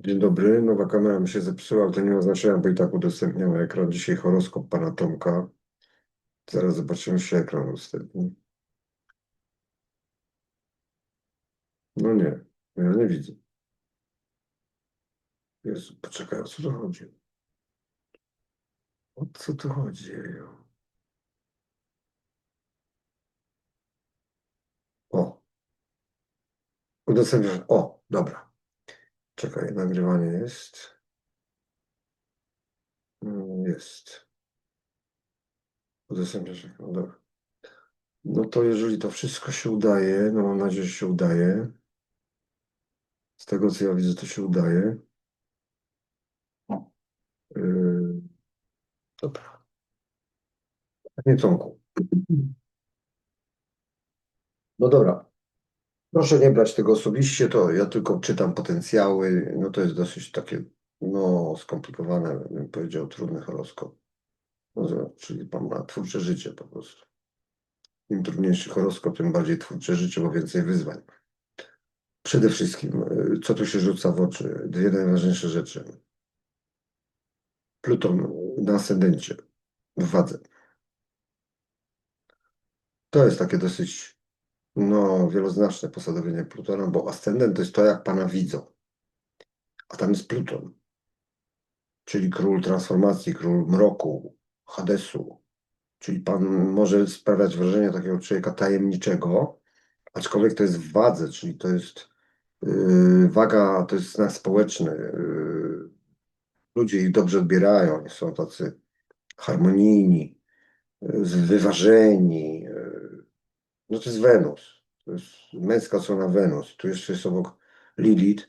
Dzień dobry, nowa kamera mi się zepsuła, to nie oznacza, bo i tak udostępniam ekran. Dzisiaj horoskop pana Tomka. Zaraz zobaczymy, czy się ekran udostępni. No nie, ja nie widzę. Jezu, poczekaj, o co tu chodzi? O co tu chodzi? O. Udostępniam. O, dobra. Czekaj, nagrywanie jest. Mm, Jest. Udostępniasz ekran, dobra. No to jeżeli to wszystko się udaje, no mam nadzieję, że się udaje. Z tego co ja widzę, to się udaje. Yy, Dobra. Panie Tomku. No dobra. Proszę nie brać tego osobiście, to ja tylko czytam potencjały. No to jest dosyć takie, no skomplikowane, bym powiedział, trudny horoskop. No, czyli pan ma twórcze życie po prostu. Im trudniejszy horoskop, tym bardziej twórcze życie, bo więcej wyzwań. Przede wszystkim, y, co tu się rzuca w oczy? Dwie najważniejsze rzeczy. Pluton na ascendencie, w wadze. To jest takie dosyć no, wieloznaczne posadowienie Plutona, bo ascendent to jest to, jak pana widzą. A tam jest Pluton, czyli król transformacji, król mroku, Hadesu. Czyli pan może sprawiać wrażenie takiego człowieka tajemniczego, aczkolwiek to jest w wadze, czyli to jest yy, waga, to jest znak społeczny. Yy, ludzie ich dobrze odbierają, są tacy harmonijni, yy, wyważeni. No to jest Wenus. To jest męska strona Wenus. Tu jeszcze jest obok Lilith,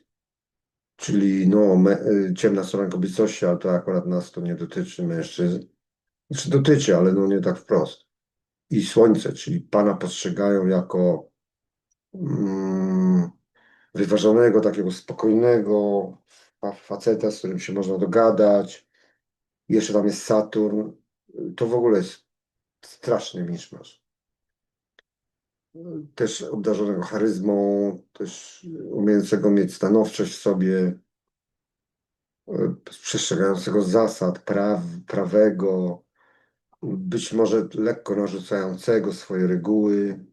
czyli no, me, y, ciemna strona kobiecości, ale to akurat nas to nie dotyczy mężczyzn. Znaczy dotyczy, ale no nie tak wprost. I Słońce, czyli Pana postrzegają jako mm, wyważonego, takiego spokojnego fa- faceta, z którym się można dogadać. Jeszcze tam jest Saturn. To w ogóle jest straszny miszmasz też obdarzonego charyzmą, też umiejącego mieć stanowczość w sobie, e, przestrzegającego zasad, praw, prawego, być może lekko narzucającego swoje reguły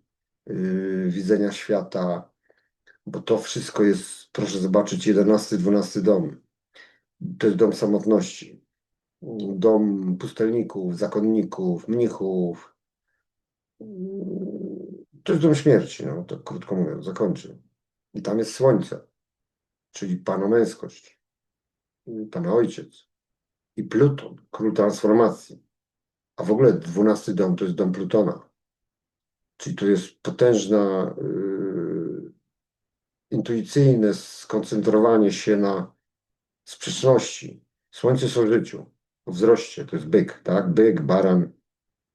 yy, widzenia świata, bo to wszystko jest, proszę zobaczyć, 11, 12 dom. To jest dom samotności. Dom pustelników, zakonników, mnichów, to jest dom śmierci, no, tak krótko mówiąc, zakończę. I tam jest słońce, czyli Pana męskość, Pana ojciec i Pluton, król transformacji. A w ogóle dwunasty dom to jest dom Plutona. Czyli to jest potężna, yy, intuicyjne skoncentrowanie się na sprzeczności. Słońce jest o życiu, o wzroście, to jest byk, tak? Byk, baran,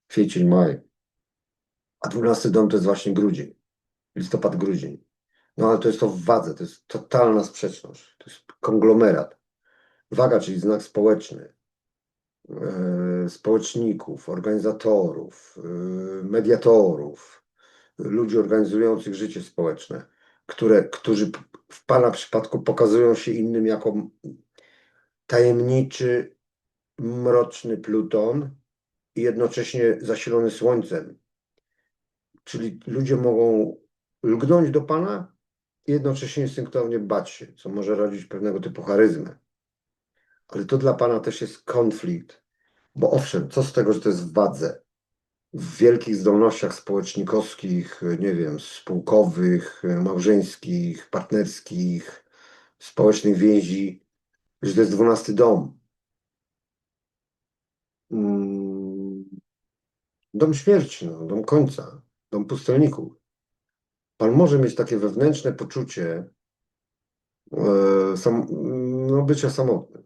kwiecień, maj. A dwunasty dom to jest właśnie grudzień. Listopad, grudzień. No ale to jest to w wadze, to jest totalna sprzeczność. To jest konglomerat. Waga, czyli znak społeczny. e, Społeczników, organizatorów, e, mediatorów, ludzi organizujących życie społeczne, które, którzy w Pana przypadku pokazują się innym jako tajemniczy, mroczny Pluton i jednocześnie zasilony Słońcem. Czyli ludzie mogą lgnąć do Pana i jednocześnie instynktownie bać się, co może rodzić pewnego typu charyzmę. Ale to dla Pana też jest konflikt, bo owszem, co z tego, że to jest w wadze, w wielkich zdolnościach społecznikowskich, nie wiem, spółkowych, małżeńskich, partnerskich, społecznych więzi, że to jest dwunasty dom. Mm, Dom śmierci, no, dom końca, dom pustelników. Pan może mieć takie wewnętrzne poczucie e, sam, no, bycia samotnym,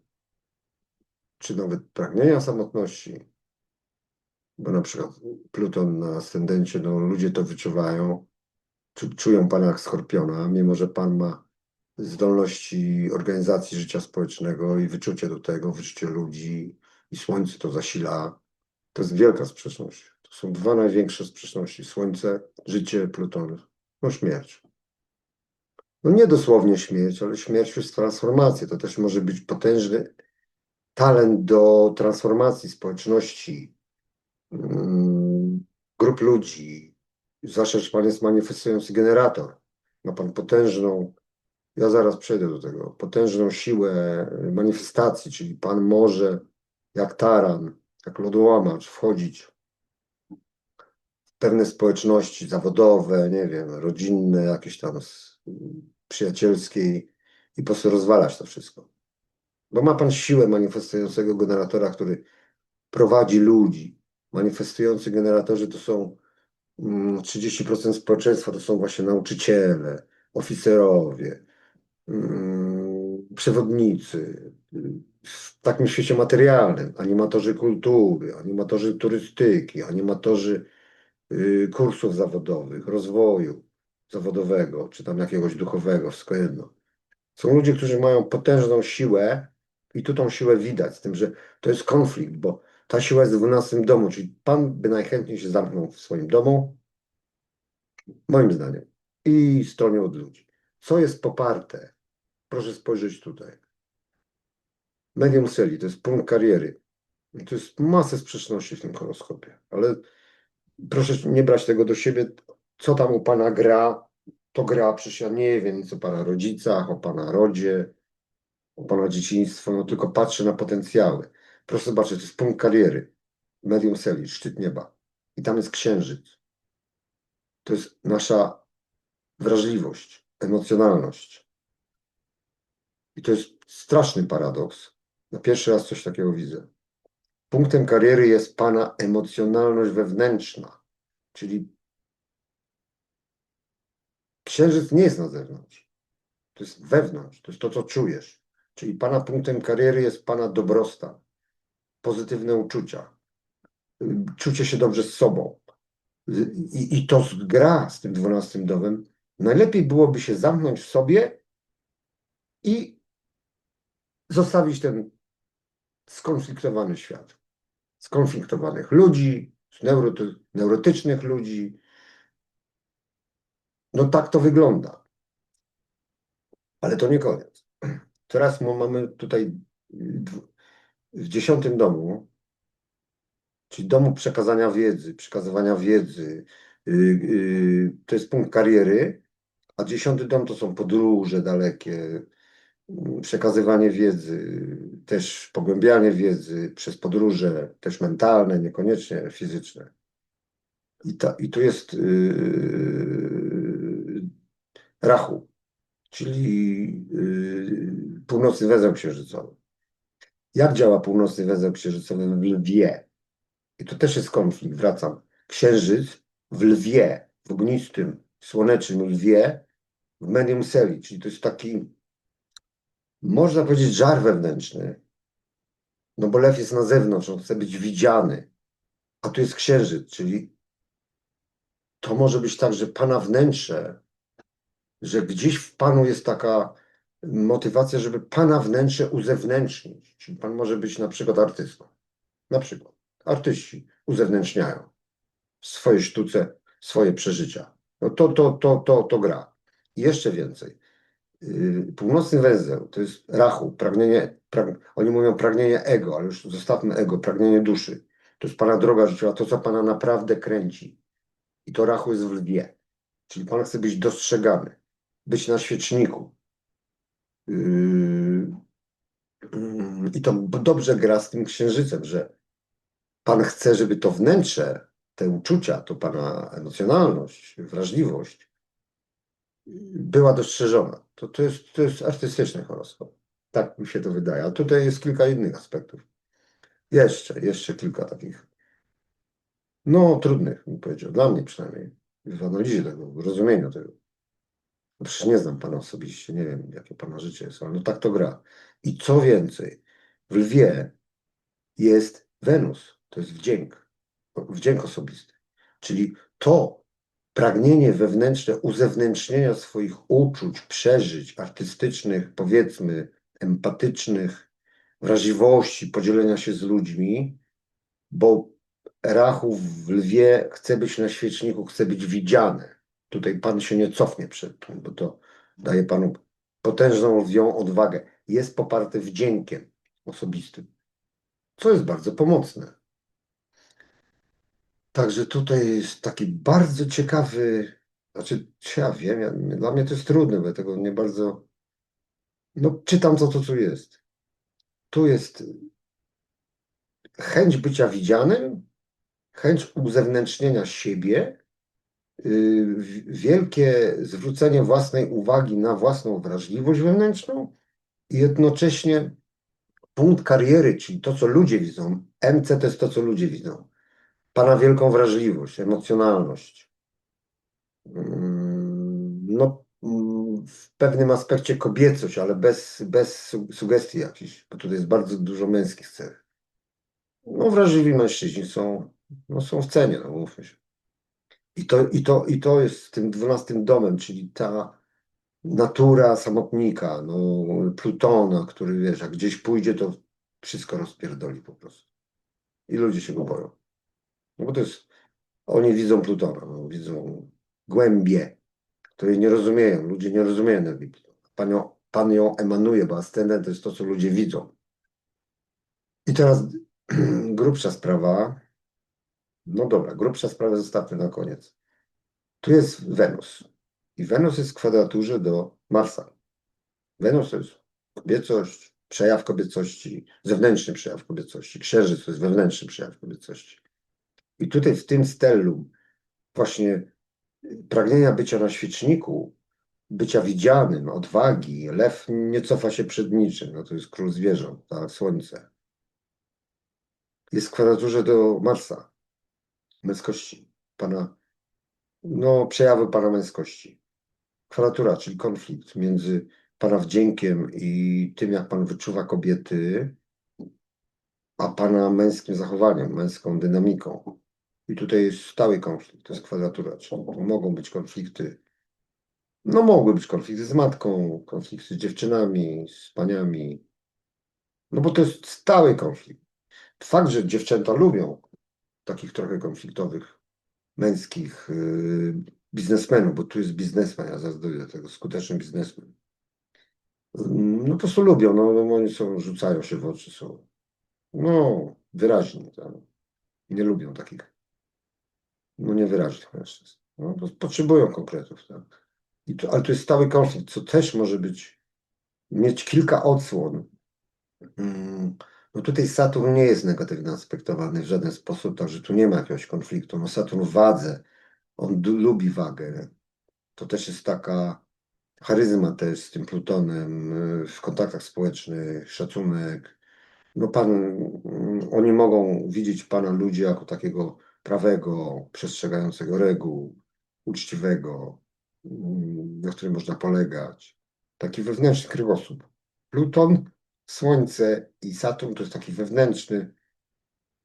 czy nawet pragnienia samotności, bo na przykład Pluton na ascendencie, no, ludzie to wyczuwają, czują Pana jak skorpiona, mimo że Pan ma zdolności organizacji życia społecznego i wyczucie do tego, wyczucie ludzi i Słońce to zasila. To jest wielka sprzeczność. Są dwa największe sprzeczności. Słońce, życie, Pluton, no śmierć. no nie dosłownie śmierć, ale śmierć przez transformację. To też może być potężny talent do transformacji społeczności, mm, grup ludzi. Że Pan jest manifestujący generator. Ma Pan potężną, ja zaraz przejdę do tego, potężną siłę manifestacji, czyli Pan może jak taran, jak lodołamacz wchodzić pewne społeczności zawodowe, nie wiem, rodzinne, jakieś tam przyjacielskie i po prostu rozwalać to wszystko. Bo ma Pan siłę manifestującego generatora, który prowadzi ludzi. Manifestujący generatorzy to są mm, 30% społeczeństwa, to są właśnie nauczyciele, oficerowie, mm, przewodnicy, w takim świecie materialnym, animatorzy kultury, animatorzy turystyki, animatorzy kursów zawodowych, rozwoju zawodowego, czy tam jakiegoś duchowego, wszystko jedno. Są ludzie, którzy mają potężną siłę i tu tą siłę widać, z tym, że to jest konflikt, bo ta siła jest w 12 domu, czyli Pan by najchętniej się zamknął w swoim domu, moim zdaniem, i stronił od ludzi. Co jest poparte? Proszę spojrzeć tutaj. Medium Seli to jest punkt kariery. I To jest masę sprzeczności w tym horoskopie, ale proszę nie brać tego do siebie. Co tam u Pana gra, to gra, przecież ja nie wiem nic o Pana rodzicach, o Pana rodzie, o Pana dzieciństwo, no tylko patrzę na potencjały. Proszę zobaczyć, to jest punkt kariery. Medium Seli, szczyt nieba. I tam jest księżyc. To jest nasza wrażliwość, emocjonalność. I to jest straszny paradoks. Na pierwszy raz coś takiego widzę. Punktem kariery jest Pana emocjonalność wewnętrzna, czyli księżyc nie jest na zewnątrz. To jest wewnątrz, to jest to, co czujesz. Czyli Pana punktem kariery jest Pana dobrostan, pozytywne uczucia, czucie się dobrze z sobą. I, i to gra z tym dwunastym domem. Najlepiej byłoby się zamknąć w sobie i zostawić ten skonfliktowany świat. Skonfliktowanych ludzi, neuroty, neurotycznych ludzi. No tak to wygląda. Ale to nie koniec. Teraz mamy tutaj w dziesiątym domu, czyli domu przekazania wiedzy, przekazywania wiedzy, y, y, to jest punkt kariery, a dziesiąty dom to są podróże dalekie, przekazywanie wiedzy, też pogłębianie wiedzy przez podróże, też mentalne, niekoniecznie fizyczne. I, ta, i tu jest yy, Rachu, czyli yy, północny węzeł księżycowy. Jak działa północny węzeł księżycowy w lwie? I tu też jest konflikt, wracam. Księżyc w lwie, w ognistym, słonecznym lwie, w medium seli, czyli to jest taki, można powiedzieć, żar wewnętrzny. No bo lew jest na zewnątrz, on chce być widziany. A tu jest księżyc, czyli to może być tak, że pana wnętrze, że gdzieś w panu jest taka motywacja, żeby pana wnętrze uzewnętrznić. Czyli pan może być na przykład artystą. Na przykład. Artyści uzewnętrzniają w swojej sztuce swoje przeżycia. No to, to, to, to, to gra. I jeszcze więcej. Yy, Północny węzeł to jest rachu, pragnienie, prag... oni mówią pragnienie ego, ale już zostawmy ego, pragnienie duszy. To jest pana droga życiowa, to co pana naprawdę kręci. I to rachu jest w lwie. Czyli pan chce być dostrzegany, być na świeczniku. Yy, yy, I to dobrze gra z tym księżycem, że pan chce, żeby to wnętrze, te uczucia, to pana emocjonalność, wrażliwość była dostrzeżona. To, to, jest, to jest artystyczny horoskop. Tak mi się to wydaje. A tutaj jest kilka innych aspektów. Jeszcze, jeszcze kilka takich, no trudnych, bym powiedział, dla mnie przynajmniej, w analizie tego, w rozumieniu tego. Przecież nie znam pana osobiście, nie wiem, jakie pana życie jest, ale no tak to gra. I co więcej, w lwie jest Wenus, to jest wdzięk, wdzięk osobisty. Czyli to pragnienie wewnętrzne uzewnętrznienia swoich uczuć, przeżyć artystycznych, powiedzmy, empatycznych, wrażliwości, podzielenia się z ludźmi, bo Rachów w lwie chce być na świeczniku, chce być widziany. Tutaj pan się nie cofnie przed tym, bo to daje panu potężną lwią odwagę. Jest poparte wdziękiem osobistym, co jest bardzo pomocne. Także tutaj jest taki bardzo ciekawy, znaczy ja wiem, ja, dla mnie to jest trudne, bo ja tego nie bardzo, no czytam co to tu jest. Tu jest chęć bycia widzianym, chęć uzewnętrznienia siebie, yy, wielkie zwrócenie własnej uwagi na własną wrażliwość wewnętrzną i jednocześnie punkt kariery, czyli to, co ludzie widzą. MC to jest to, co ludzie widzą. Pana wielką wrażliwość, emocjonalność. Mm, No, mm, w pewnym aspekcie kobiecość, ale bez, bez su- sugestii jakichś, bo tutaj jest bardzo dużo męskich cech. No, wrażliwi mężczyźni są, no, są w cenie, no mówmy się. I to, i, to, I to jest tym dwunastym domem, czyli ta natura samotnika, no, Plutona, który wiesz, jak gdzieś pójdzie, to wszystko rozpierdoli po prostu. I ludzie się go boją. No bo to jest, oni widzą Plutona, no, widzą głębie, której nie rozumieją. Ludzie nie rozumieją energii Plutona. Pan ją, pan ją emanuje, bo ascendent to jest to, co ludzie widzą. I teraz grubsza sprawa. No dobra, grubsza sprawa zostawmy na koniec. Tu jest Wenus. I Wenus jest w kwadraturze do Marsa. Wenus to jest kobiecość, przejaw kobiecości, zewnętrzny przejaw kobiecości. Księżyc to jest wewnętrzny przejaw kobiecości. I tutaj w tym stellum właśnie pragnienia bycia na świeczniku, bycia widzianym, odwagi. Lew nie cofa się przed niczym. No to jest król zwierząt, tak, słońce. Jest w kwadraturze do Marsa, męskości, pana, no przejawy pana męskości. Kwadratura, czyli konflikt między pana wdziękiem i tym, jak pan wyczuwa kobiety, a pana męskim zachowaniem, męską dynamiką. I tutaj jest stały konflikt, to jest kwadratura, czyli mogą być konflikty, no mogły być konflikty z matką, konflikty z dziewczynami, z paniami, no bo to jest stały konflikt. Fakt, że dziewczęta lubią takich trochę konfliktowych, męskich yy, biznesmenów, bo tu jest biznesmen, ja zaraz tego, skuteczny biznesmen. Mm, No po prostu lubią, no, no oni są, rzucają się w oczy, są no wyraźni, tak? nie lubią takich no niewyraźnych mężczyzn. No, po- potrzebują konkretów, tak? I to, ale to jest stały konflikt, co też może być, mieć kilka odsłon. No tutaj Saturn nie jest negatywnie aspektowany w żaden sposób, także tu nie ma jakiegoś konfliktu. No Saturn wadze, on lubi wagę. To też jest taka charyzma też z tym Plutonem, y, w kontaktach społecznych, szacunek. No pan, mm, oni mogą widzieć pana ludzi jako takiego prawego, przestrzegającego reguł, uczciwego, mm, na którym można polegać. Taki wewnętrzny kręgosłup. Pluton, Słońce i Saturn to jest taki wewnętrzny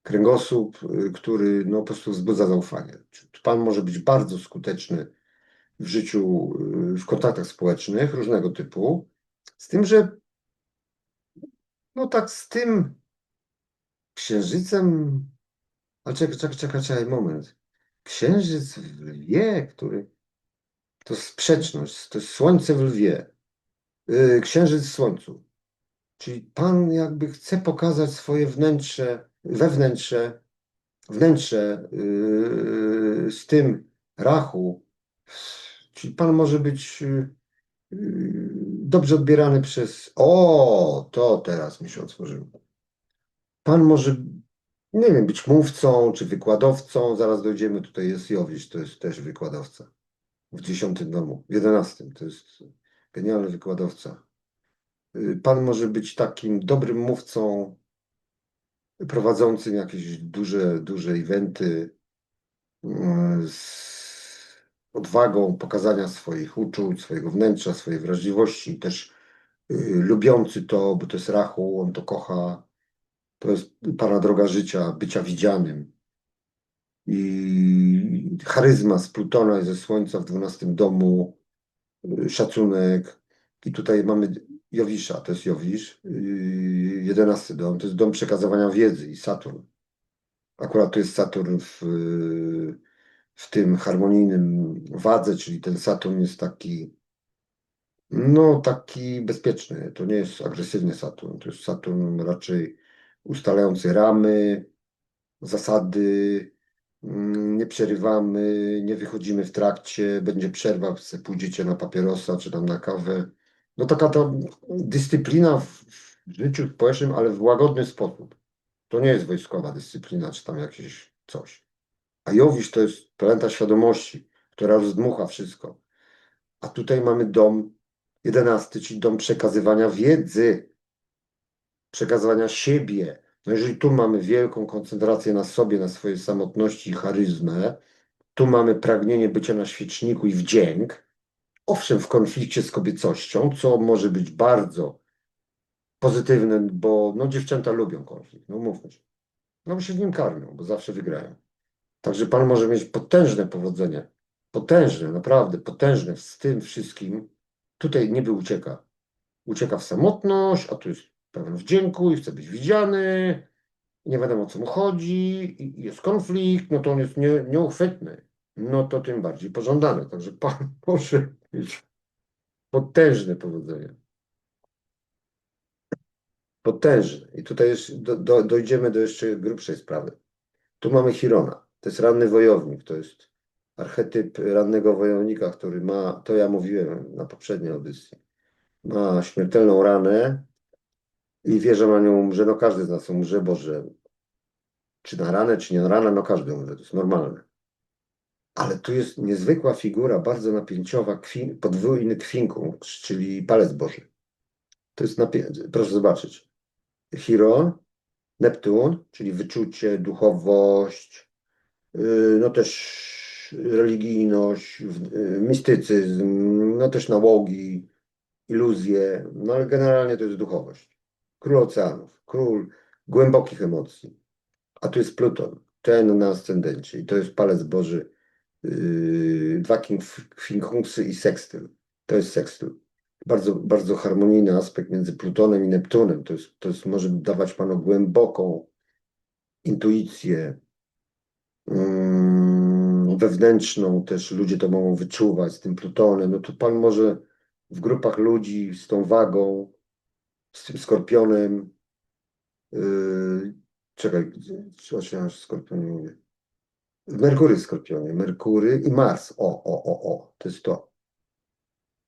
kręgosłup, y, który no, po prostu wzbudza zaufanie. Pan może być bardzo skuteczny w życiu, y, w kontaktach społecznych różnego typu, z tym, że no tak z tym księżycem, ale czekaj, czekaj, czekaj, czekaj, moment. Księżyc w lwie, który to sprzeczność, to jest słońce w lwie, yy, księżyc w słońcu. Czyli Pan jakby chce pokazać swoje wnętrze, wewnętrze, wnętrze yy, z tym rachu. Czyli Pan może być yy, dobrze odbierany przez. O, to teraz mi się otworzyło. Pan może, nie wiem, być mówcą czy wykładowcą. Zaraz dojdziemy, tutaj jest Jowisz, to jest też wykładowca. W dziesiątym domu, w jedenastym, to jest genialny wykładowca. Y, Pan może być takim dobrym mówcą, prowadzącym jakieś duże, duże eventy, y, z odwagą pokazania swoich uczuć, swojego wnętrza, swojej wrażliwości, też y, lubiący to, bo to jest rachu, on to kocha. To jest Pana droga życia, bycia widzianym. I charyzma z Plutona i ze Słońca w 12 domu, y, szacunek. I tutaj mamy Jowisza, to jest Jowisz, yy, 11 dom, to jest dom przekazywania wiedzy i Saturn. Akurat to jest Saturn w, w tym harmonijnym wadze, czyli ten Saturn jest taki No, taki bezpieczny. To nie jest agresywny Saturn. To jest Saturn raczej ustalający ramy, zasady. mm, Nie przerywamy, nie wychodzimy w trakcie. Będzie przerwa, pójdziecie na papierosa czy tam na kawę. No, taka ta dyscyplina w w życiu społecznym, ale w łagodny sposób. To nie jest wojskowa dyscyplina, czy tam jakieś coś. A Jowisz to jest planeta świadomości, która rozdmucha wszystko. A tutaj mamy dom jedenasty, czyli dom przekazywania wiedzy, przekazywania siebie. No jeżeli tu mamy wielką koncentrację na sobie, na swojej samotności i charyzmę, tu mamy pragnienie bycia na świeczniku i wdzięk, owszem, w konflikcie z kobiecością, co może być bardzo pozytywne, bo no, dziewczęta lubią konflikt, no mówmy się. No bo się nim karmią, bo zawsze wygrają. Także Pan może mieć potężne powodzenie. Potężne, naprawdę potężne z tym wszystkim. Tutaj niby ucieka. Ucieka w samotność, a tu jest pełen wdzięku i chce być widziany. Nie wiadomo o co mu chodzi, jest konflikt, no to on jest nie, nieuchwytny. No to tym bardziej pożądany. Także Pan może mieć potężne powodzenie. Potężne. I tutaj już do, do, dojdziemy do jeszcze grubszej sprawy. Tu mamy Chirona. To jest ranny wojownik. To jest archetyp rannego wojownika, który ma, to ja mówiłem na poprzedniej audycji, ma śmiertelną ranę i wie, że na nią umrze. No każdy z nas umrze, bo że czy na ranę, czy nie na ranę, no każdy umrze. To jest normalne. Ale tu jest niezwykła figura, bardzo napięciowa, podwójny kwinkunks, czyli palec Boży. To jest proszę zobaczyć. Chiron, Neptun, czyli wyczucie, duchowość, yy, no też religijność, yy, mistycyzm, no też nałogi, iluzje, no ale generalnie to jest duchowość. Król oceanów, król głębokich emocji. A tu jest Pluton, ten na ascendencie i to jest palec Boży, yy, dwa i sekstyl. To jest sekstyl. Bardzo, bardzo harmonijny aspekt między Plutonem i Neptunem. To jest, to jest może dawać Panu głęboką intuicję mm, wewnętrzną, też ludzie to mogą wyczuwać z tym Plutonem. No to Pan może w grupach ludzi z tą wagą, z tym skorpionem, yy, czekaj, co się aż skorpionie mówię? Merkury w skorpionie, Merkury i Mars. O, o, o, o, to jest to.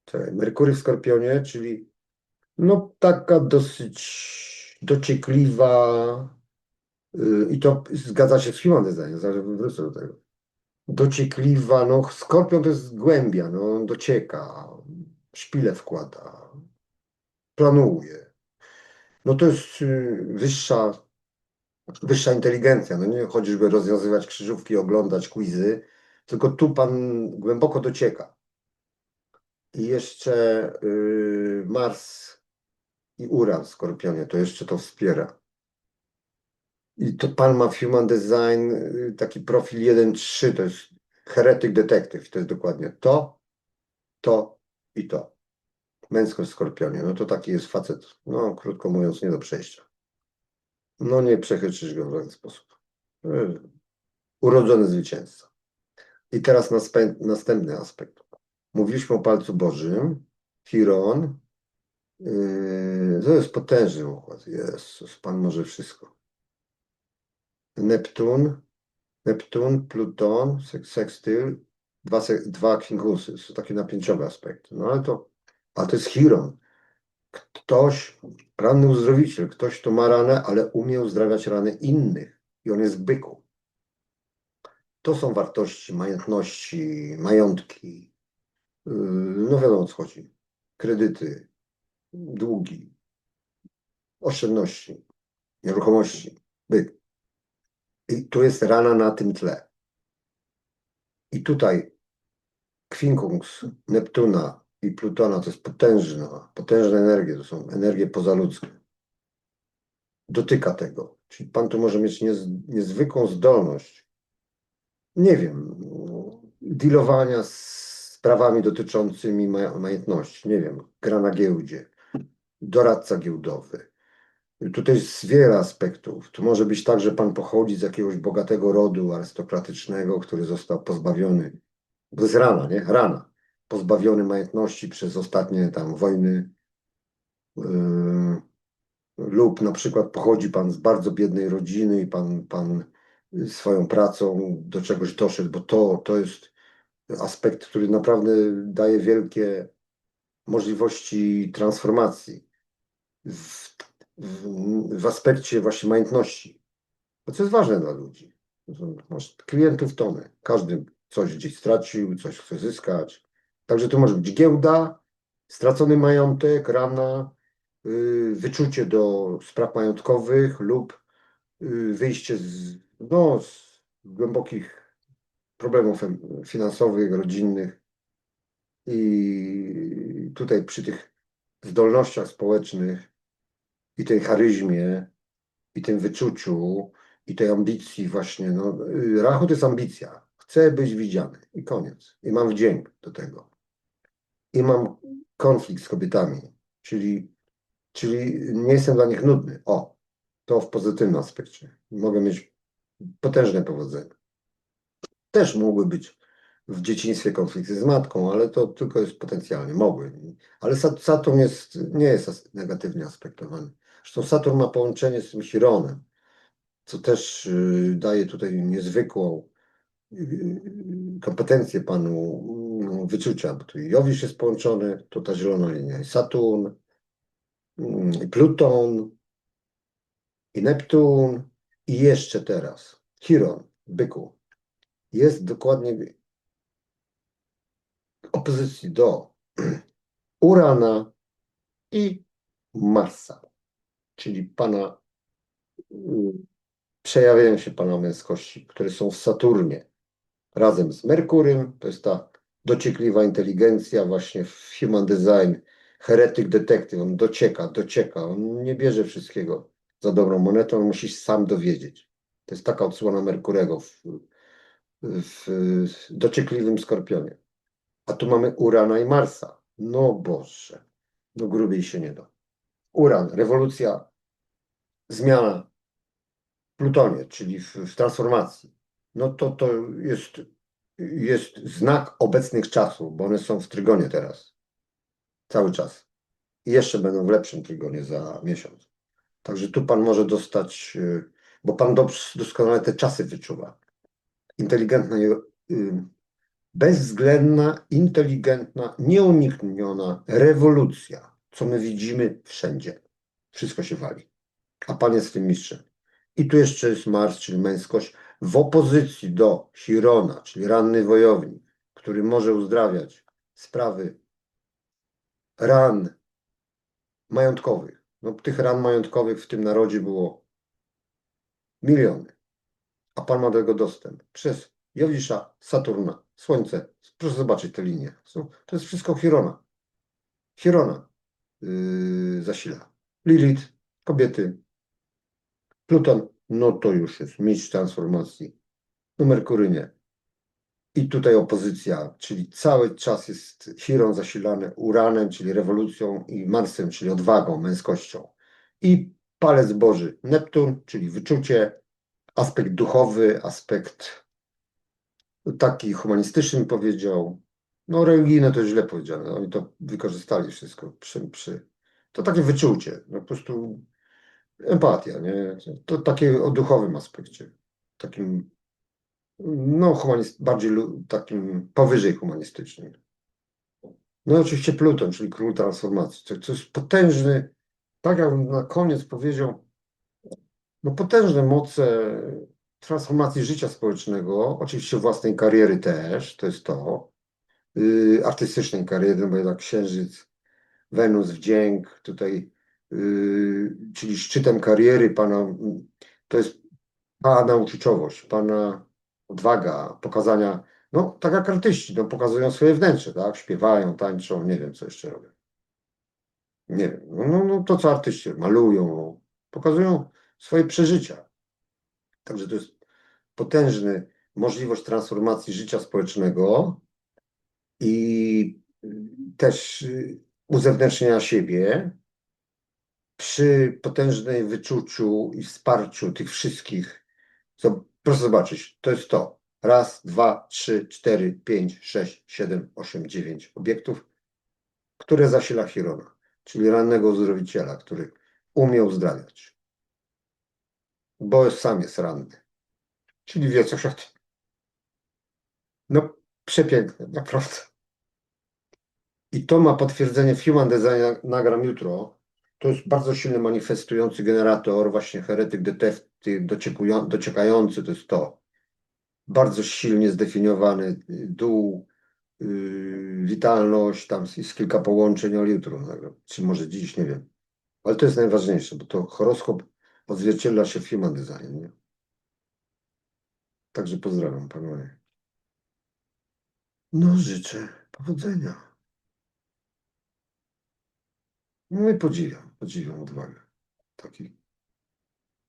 Czekaj, Merkury w skorpionie, czyli no taka dosyć dociekliwa yy, i to zgadza się z human designem, zaraz wrócę do tego. Dociekliwa, no skorpion to jest głębia, no docieka, szpile wkłada, planuje. No to jest yy, wyższa, wyższa inteligencja, no nie chodzi, żeby rozwiązywać krzyżówki, oglądać quizy, tylko tu pan głęboko docieka. I jeszcze yy, Mars i Uran w Skorpionie, to jeszcze to wspiera. I to pan ma w Human Design y, taki profil 1-3, to jest Heretic Detective, to jest dokładnie to, to i to. Męsko w Skorpionie, no to taki jest facet, no krótko mówiąc, nie do przejścia. No nie przechyczysz go w żaden sposób. Y, Urodzony zwycięzca. I teraz następny aspekt. Mówiliśmy o palcu Bożym, Chiron, Yy, to jest potężny układ. Jezus, Pan może wszystko. Neptun, Neptun, Pluton, sekstyl, dwa, dwa kwinkusy. Są takie napięciowe aspekty. No ale to, a to jest Chiron. Ktoś, ranny uzdrowiciel, ktoś, kto ma ranę, ale umie uzdrawiać rany innych. I on jest w byku. To są wartości, majątności, majątki. Yy, No wiadomo o co chodzi. Kredyty, długi, oszczędności, nieruchomości, byt. I tu jest rana na tym tle. I tutaj kwinkunks Neptuna i Plutona to jest potężna, potężne energie, to są energie pozaludzkie. Dotyka tego. Czyli Pan tu może mieć niez, niezwykłą zdolność, nie wiem, dealowania z sprawami dotyczącymi ma- majątności, nie wiem, gra na giełdzie, doradca giełdowy. Tutaj jest wiele aspektów. Tu może być tak, że pan pochodzi z jakiegoś bogatego rodu arystokratycznego, który został pozbawiony. Jest rana, nie? Rana. Pozbawiony majątności przez ostatnie tam wojny, yy, lub na przykład pochodzi pan z bardzo biednej rodziny i pan, pan swoją pracą do czegoś doszedł, bo to, to jest aspekt, który naprawdę daje wielkie możliwości transformacji w, w, w aspekcie właśnie majątności. Bo co jest ważne dla ludzi. Masz klientów tony. Każdy coś gdzieś stracił, coś chce zyskać. Także to może być giełda, stracony majątek, rana, yy, wyczucie do spraw majątkowych lub yy, wyjście z, no, z głębokich problemów em, finansowych, rodzinnych. I tutaj przy tych zdolnościach społecznych i tej charyzmie i tym wyczuciu i tej ambicji właśnie, no, y, to jest ambicja. Chcę być widziany i koniec. I mam wdzięk do tego. I mam konflikt z kobietami, czyli, czyli nie jestem dla nich nudny. O, to w pozytywnym aspekcie. Mogę mieć potężne powodzenie. Też mogły być w dzieciństwie konflikty z matką, ale to tylko jest potencjalnie, mogły. Ale Sat- Saturn jest, nie jest negatywnie aspektowany. Zresztą Saturn ma połączenie z tym Chironem, co też y, daje tutaj niezwykłą y, kompetencję panu wyczucia, bo tu Jowisz jest połączony, to ta zielona linia, i Saturn, mm, i Pluton, i Neptun, i jeszcze teraz Chiron, byku, jest dokładnie w opozycji do Urana i Marsa, czyli pana y, przejawiają się pana męskości, które są w Saturnie. Razem z Merkurym, to jest ta dociekliwa inteligencja właśnie w human design, heretyk detektyw, on docieka, docieka, on nie bierze wszystkiego za dobrą monetą, on musi sam dowiedzieć. To jest taka odsłona Merkurego w, w, w dociekliwym Skorpionie. A tu mamy Urana i Marsa. No Boże, no grubiej się nie da. Uran, rewolucja, zmiana w Plutonie, czyli w, w transformacji. No to to jest, jest znak obecnych czasów, bo one są w trygonie teraz. Cały czas. I jeszcze będą w lepszym trygonie za miesiąc. Także tu pan może dostać, y, bo pan doskonale te czasy wyczuwa. Inteligentna, y, bezwzględna, inteligentna, nieunikniona rewolucja, co my widzimy wszędzie. Wszystko się wali. A pan jest tym mistrzem. I tu jeszcze jest Mars, czyli męskość, w opozycji do Chirona, czyli ranny wojownik, który może uzdrawiać sprawy ran majątkowych. No, tych ran majątkowych w tym narodzie było miliony, a Pan ma do tego dostęp przez Jowisza, Saturna, Słońce. Proszę zobaczyć te linie. To jest wszystko Chirona. Chirona yy, zasila. Lilith, kobiety. Pluton, no to już jest mistrz transformacji. No Merkury nie. I tutaj opozycja, czyli cały czas jest Chiron zasilany Uranem, czyli rewolucją i Marsem, czyli odwagą, męskością. I palec Boży Neptun, czyli wyczucie, aspekt duchowy, aspekt taki humanistyczny powiedział. No religijne to źle powiedziane, oni to wykorzystali wszystko przy, przy to takie wyczucie, no po prostu empatia, nie? To takie o duchowym aspekcie, takim no humanist, bardziej takim powyżej humanistycznym. No i oczywiście Pluton, czyli król transformacji, to, to jest potężny, tak jak na koniec powiedział, no potężne moce transformacji życia społecznego, oczywiście własnej kariery też, to jest to, yy, artystycznej kariery, no bo jednak księżyc, Wenus, wdzięk, tutaj, czyli szczytem kariery pana, to jest pana uczuciowość, pana odwaga, pokazania, no tak jak artyści, no pokazują swoje wnętrze, tak, śpiewają, tańczą, nie wiem co jeszcze robią. Nie wiem, no, no, no to co artyści malują, pokazują swoje przeżycia. Także to jest potężny możliwość transformacji życia społecznego i y, też y, uzewnętrznienia siebie przy potężnej wyczuciu i wsparciu tych wszystkich. Co, proszę zobaczyć, to jest to. raz, dwa, trzy, cztery, pięć, sześć, siedem, osiem, dziewięć obiektów, które zasila Chirona, czyli rannego uzdrowiciela, który umie uzdrawiać. Bo sam jest ranny, czyli wie coś o tym. No, przepiękne, naprawdę. I to ma potwierdzenie w Human Design, nagram jutro. To jest bardzo silny manifestujący generator, właśnie heretyk detective, dociekują- dociekający, to jest to. Bardzo silnie zdefiniowany y, dół, yy, witalność, tam jest kilka połączeń, ale jutro. Czy może dziś, nie wiem. Ale to jest najważniejsze, bo to horoskop odzwierciedla się w Human Design, nie? Także pozdrawiam panowie. No, życzę powodzenia. No i podziwiam, podziwiam odwagę. Taki,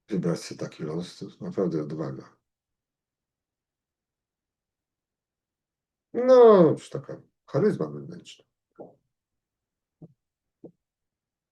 wybrać sobie taki los, to jest naprawdę odwaga. No, już taka charyzma wewnętrzna.